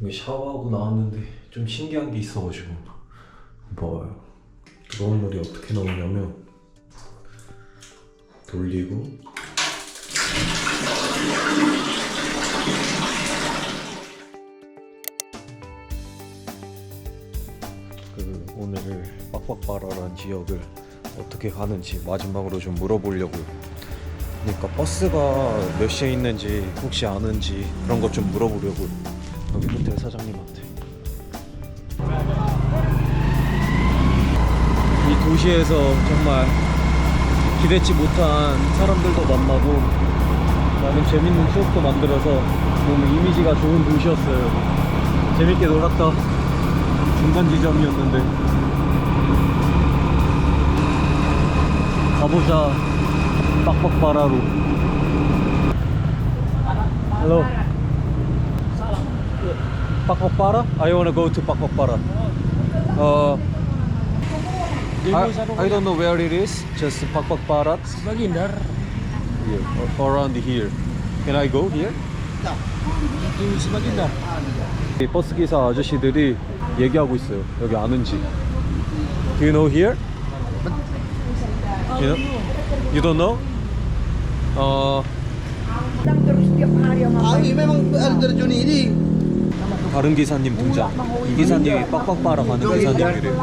샤워하고 나왔는데 좀 신기한 게 있어가지고 봐봐요 뜨거운 물이 어떻게 나오냐면 돌리고 그 오늘 빡빡바라란 지역을 어떻게 가는지 마지막으로 좀 물어보려고요. 그러니까 버스가 몇 시에 있는지 혹시 아는지 그런 것 좀 물어보려고요. 여기 호텔 사장님한테. 이 도시에서 정말 기대치 못한 사람들도 만나고 나는 재밌는 추억도 만들어서 너무 이미지가 좋은 도시였어요. 재밌게 놀았다. 중간 지점이었는데 가보자 빡빡바라로 Hello 빡빡바라? I wanna go to 빡빡바라 uh, I, I don't know where it is just 빡빡바라 Sebagian here, or around here Can I go here? Sebagian 이 버스 기사 아저씨들이 얘기하고 있어요. 여기 아는지. Do you know here? You know? You don't know? 어 yang Ah, memang ada terjun ini. 다른 기사님 등장. 이 기사님이 기사님이래요.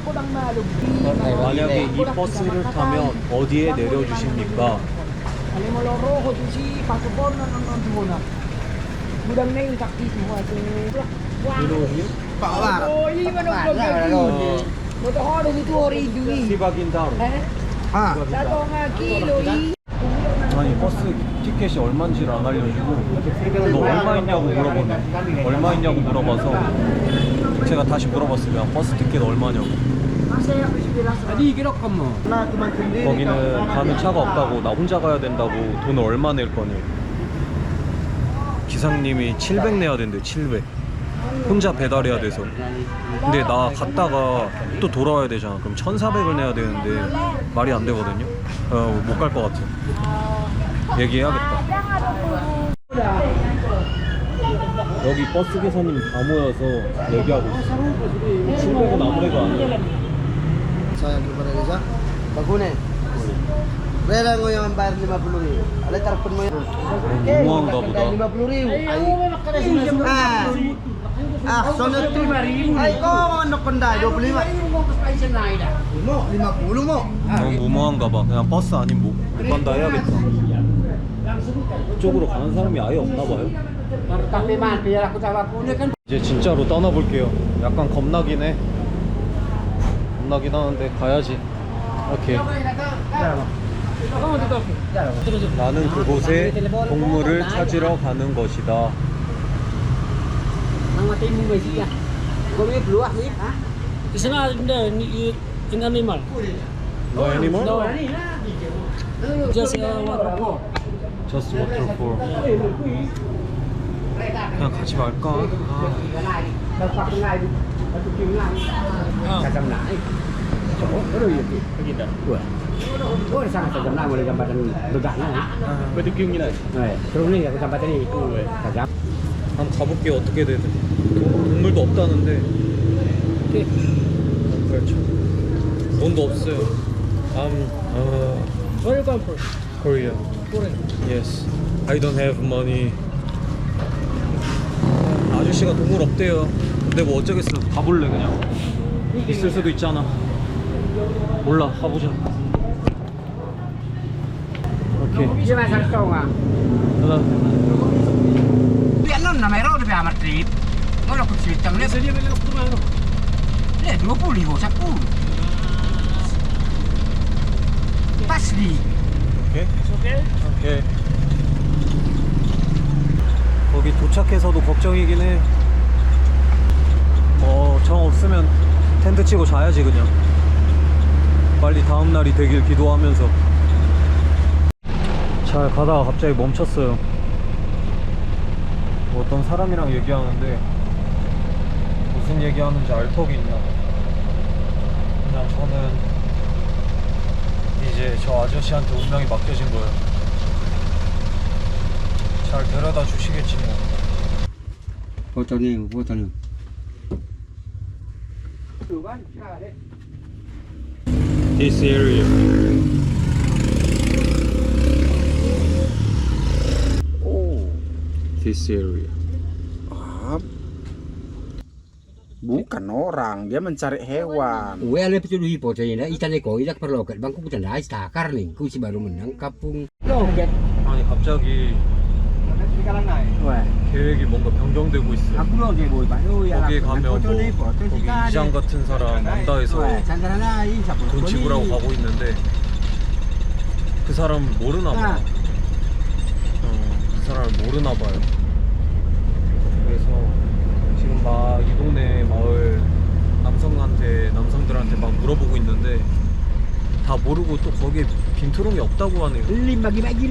Ko lang malo. 만약에 이 버스를 타면 어디에 내려주십니까? Alam mo, loro ko dun si Pasupon na nang nandun na. Budang na yung taktis mo at You know here? Pak War. Oh, iya man ang pagkakas. Moto ko na dito ori dui. 시바긴다로. Eh? Ah, Dato nga kilo i. 아니 버스 티켓이 얼마인지를 안 알려주고 너 얼마 있냐고 물어보네. 얼마 있냐고 물어봐서 제가 다시 물어봤으면 버스 티켓 얼마냐고. sendiri. 거기는 가는 차가 없다고 나 혼자 가야 된다고 돈을 얼마 낼 거니 기사님이 700 내야 된대 700 혼자 배달해야 돼서. 근데 나 갔다가 또 돌아와야 되잖아. 그럼 1400을 내야 되는데 말이 안 되거든요? 어, 못 갈 것 같아 얘기해야겠다 여기 버스 기사님 다 모여서 얘기하고 있어 700은 아무래도 아니야 kepada Reza. Bagune. Rela ngo yang bayar 50 ribu. Ada telepon mo yan. 무모한가 보다 50 ribu. Ah. Ah, sono tu. Ay, ko ano konda 25. Mo, 50 mo. 너무 무모한가 봐. 그냥 버스 아닌 못, 못 간다 해야겠다. 이쪽으로 가는 사람이 아예 없나 봐요. 이제 진짜로 떠나볼게요. 약간 겁나긴 해. 겁나긴 하는데 가야지. 오케이. 나는 그곳에 동물을 찾으러 가는 것이다. Nang mati mu besi ya. Kau ni peluah ni. Di sana ada ni in animal. No animal? No. Just uh, waterfall. Just waterfall. 그냥 가지 말까? 아, Ah. Oh. Eh. 한번 가볼게요 어떻게 되든 동물도 없다는데. 그렇죠 돈도 없어요 I'm uh, Where you come from? Korea Korea. Yes I don't have money 아저씨가 동물 없대요 근데 뭐 어쩌겠어 가볼래 그냥 있을 수도 있잖아 몰라 가보자 오케이 Dia masuk tong ah. 하나 Biar non nama ero lebih amat trip. Kalau aku cerita ni Biasa dia beli waktu mana? Eh, 20 ribu Okay. 오케이 거기 도착해서도 걱정이긴 해. 뭐, 정 없으면 텐트 치고 자야지, 그냥. 빨리 다음 날이 되길 기도하면서. 잘 가다가 갑자기 멈췄어요. 뭐 어떤 사람이랑 얘기하는데, 무슨 얘기하는지 알 턱이 있나. 그냥 저는 저 아저씨한테 운명이 맡겨진 거예요. 잘 데려다 주시겠지 뭐. Foto ni. This area. Oh. This area. Bukan orang, dia mencari hewan. Ue ale petu duhi foto ni, ikan eko, ikan perlokat. Bangku bukan dah istakar ni. Ku si baru menang kapung. Loket. 아니 갑자기 계획이 뭔가 변경되고 있어. Aku lo dia boy, Pak. Oh ya. 거기에 가면 뭐 거기 이장 같은 사람 siapa? 돈 지불하고 가고 있는데 그 사람 모르나 봐. 어, 그 사람을 모르나 봐요. 그래서 지금 막 이 동네 마을 남성들한테 막 물어보고 있는데 다 모르고 또 거기에 빈토롱이 없다고 하네요.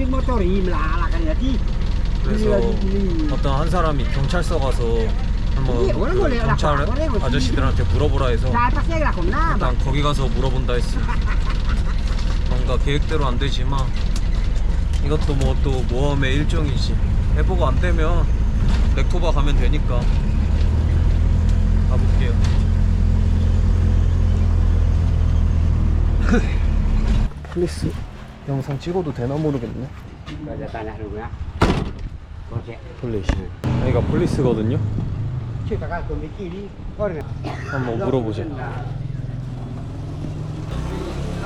Motor. 그래서 어떤 한 사람이 경찰서 가서 한번 그 경찰 아저씨들한테 물어보라 해서. 일단 거기 가서 물어본다 했어. 뭔가 계획대로 안 되지만 이것도 뭐 또 모험의 일종이지. 해보고 안 되면 레코바 가면 되니까 가볼게요. 플리스 영상 찍어도 되나 모르겠네. 플리시. 여기가 플리스거든요. 한번 물어보자.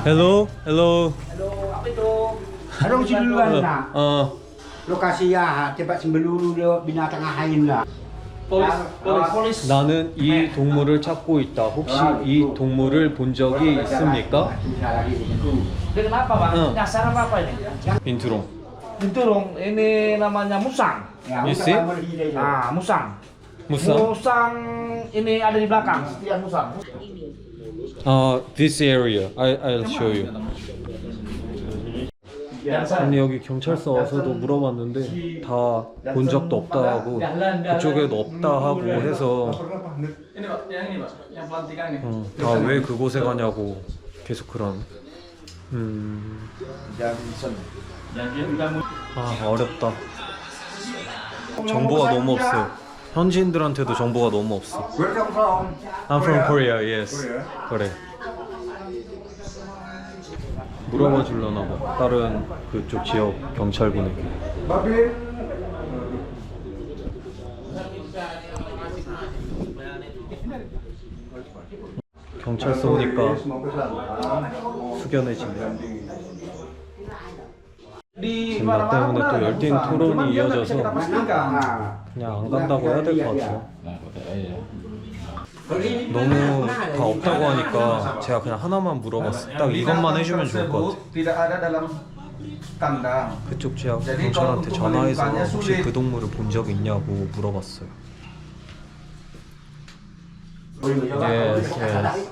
헬로, 헬로. Harung si duluan lah. 어, Lokasi ya tempat binatang lah. 나는 이 동물을 찾고 있다. 혹시 이 동물을 본 적이 있습니까? Hmm. Binturong, ini namanya musang. You see? Ah, musang. 무쌍. Musang ini ada di belakang. Musang. 아, this area. I, I'll show you. 아니 여기 경찰서 와서도 물어봤는데 다 본 적도 없다 하고 그쪽에도 없다 하고 해서 ini pak, yang pelantikan ini. 어, 다왜 그곳에 가냐고 계속 그런. 음, 아 어렵다. 정보가 너무 없어 현지인들한테도 정보가 너무 없어. I'm from Korea, yes. 그래 물어봐 줄려나 봐 다른 그쪽 지역 경찰분에게. 경찰서 오니까 숙연해지네 지금 나 때문에 또 열띤 토론이 이어져서 그냥 안 간다고 해야 될 것 같아요 너무 다 없다고 하니까 제가 그냥 하나만 물어봤어요 딱 이것만 해주면 좋을 것 같아요. 그쪽 지역 경찰한테 전화해서 혹시 그 동물을 본 적 있냐고 물어봤어요 Yes, yes.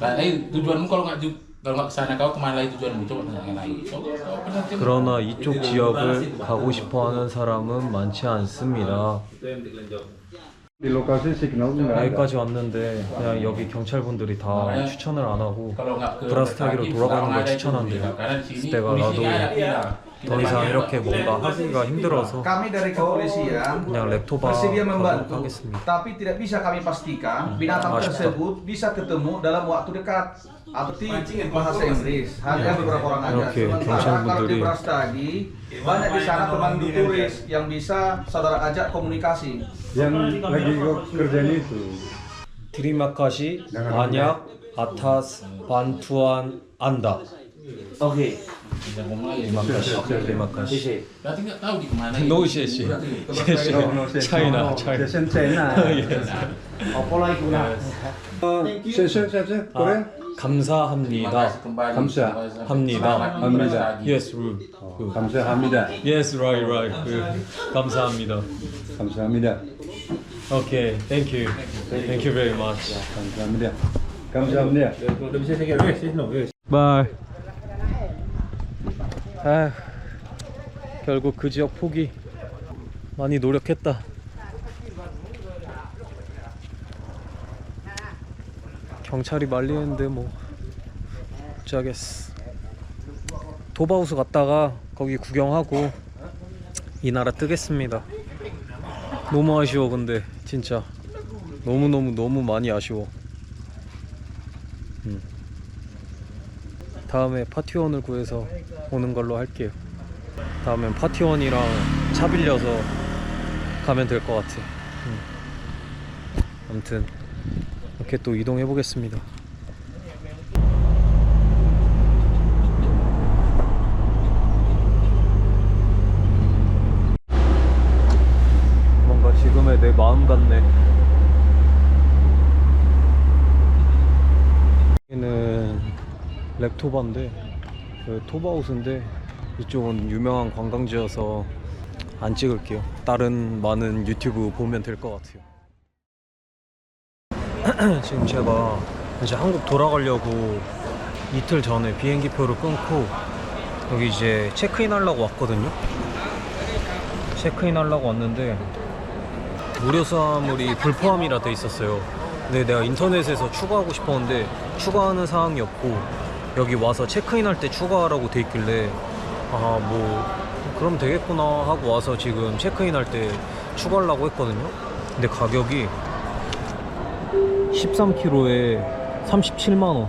Nah, eh, tujuanmu kalau nggak ju- kalau nggak kesana kau kemana lagi tujuanmu coba tanya lagi. Coba, coba penantian. 그러나 이쪽 지역을 가고 싶어하는 사람은 많지 않습니다. Lokasi signal nggak ada. 여기까지 왔는데 그냥 여기 경찰분들이 다 추천을 안 하고 브라스 타기로 Kaki, 돌아가는 걸. 추천한대요. 그때가 나도. 더 이상 이렇게 뭔가 하기가 힘들어서 Kami dari kepolisian 그냥 랩토바 bersedia 가도록 membantu, 하겠습니다. tapi tidak bisa kami pastikan binatang Asyik. tersebut bisa ketemu dalam waktu dekat. Arti bahasa Inggris, hanya beberapa orang aja. Oke, Sementara 경찰분들이- kalau di Brastagi, banyak di sana pemandu turis yang bisa saudara ajak komunikasi. Yang lagi kau kerjaan itu. 드리마카시, 안 약, 아타스, 반투안, 안다. Oke. Jangan ngomong lagi. 드리마카시, 드리마카시. Berarti nggak tahu di kemana. 노 셰시. 셰시. 차이나, 차이나. Sesen China. Sesen Sesen Korea. 아, 감사합니다. 감사. 합니다. 합니다. Yes, rule. Good. 감사합니다. Yes, right, right. Good. 감사합니다. 감사합니다. Okay, thank you. Thank you very much. 감사합니다. 감사합니다. Bye. 아, 결국 그 지역 포기. 많이 노력했다. 경찰이 말리는데 뭐 어쩌겠어. 도바우스 갔다가 거기 구경하고 이 나라 뜨겠습니다. 너무 아쉬워 근데 진짜 너무 너무 너무 많이 아쉬워 다음에 파티원을 구해서 오는 걸로 할게요 다음엔 파티원이랑 차 빌려서 가면 될 것 같아 음. 아무튼 이렇게 또 이동해 보겠습니다 뭔가 지금의 내 마음 같네. 여기는 랩토바인데, 그 토바우스인데, 이쪽은 유명한 관광지여서 안 찍을게요. 다른 많은 유튜브 보면 될 것 같아요. 지금 제가 이제 한국 돌아가려고 이틀 전에 비행기표를 끊고 여기 이제 체크인 하려고 왔거든요. 체크인 하려고 왔는데 무료 수화물이 불포함이라 돼 있었어요. 근데 내가 인터넷에서 추가하고 싶었는데 추가하는 사항이 없고 여기 와서 체크인 할 때 추가하라고 돼 있길래 아 뭐 그럼 되겠구나 하고 와서 지금 체크인 할 때 추가하려고 했거든요. 근데 가격이 13kg에 37만 원.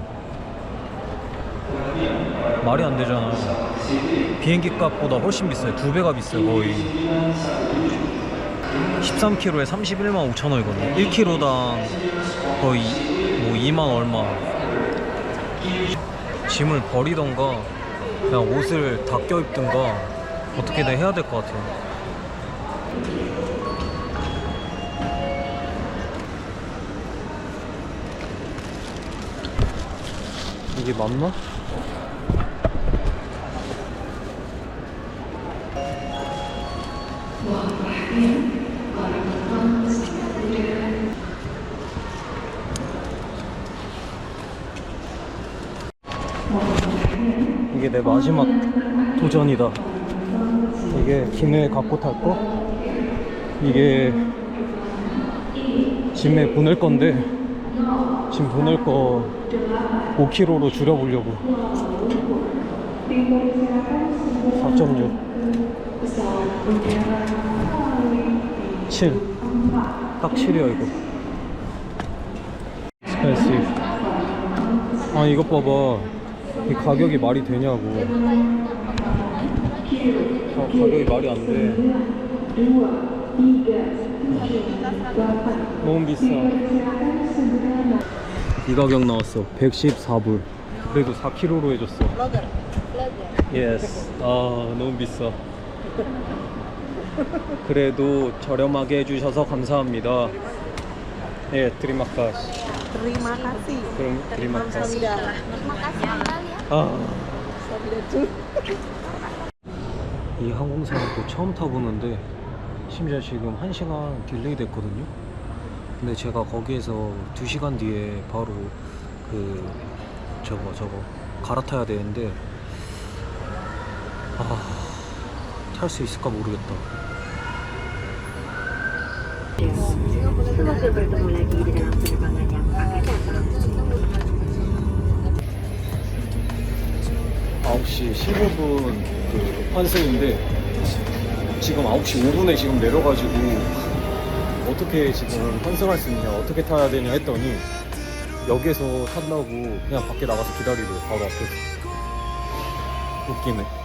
말이 안 되잖아요. 비행기 값보다 훨씬 비싸요. 두 배가 비싸요, 거의. 13kg에 31만 5천 원이거든요. 1kg당 거의 뭐 2만 얼마. 짐을 버리던가 그냥 옷을 다 껴입든가 어떻게든 해야 될 것 같아요. 이게 맞나? 이 내 마지막 도전이다. 이게 기내 갖고 탈 거? 이게 짐에 보낼 건데 짐 보낼 거 5kg로 줄여보려고 4.6 7. 딱 7이야 이거 스페이스 아 이것 봐봐 이 가격이 말이 되냐고. 아, 가격이 말이 안돼. 너무 비싸. 이 가격 나왔어. 114불. 그래도 4kg로 해줬어. 예스 아 너무 비싸. 그래도 저렴하게 해주셔서 감사합니다. 예 드리마카시. Terima kasih. 그럼 드리마카시 아. 이 항공사는 또 처음 타보는데 심지어 지금 1시간 딜레이 됐거든요. 근데 제가 거기에서 2시간 뒤에 바로 그 저거 저거 갈아타야 되는데 아 탈 수 있을까 모르겠다 9시 15분 그 환승인데 지금 9시 5분에 지금 내려가지고 어떻게 지금 환승할 수 있냐 어떻게 타야 되냐 했더니 역에서 탄다고 그냥 밖에 나가서 기다리래요 바로 앞에서. 웃기네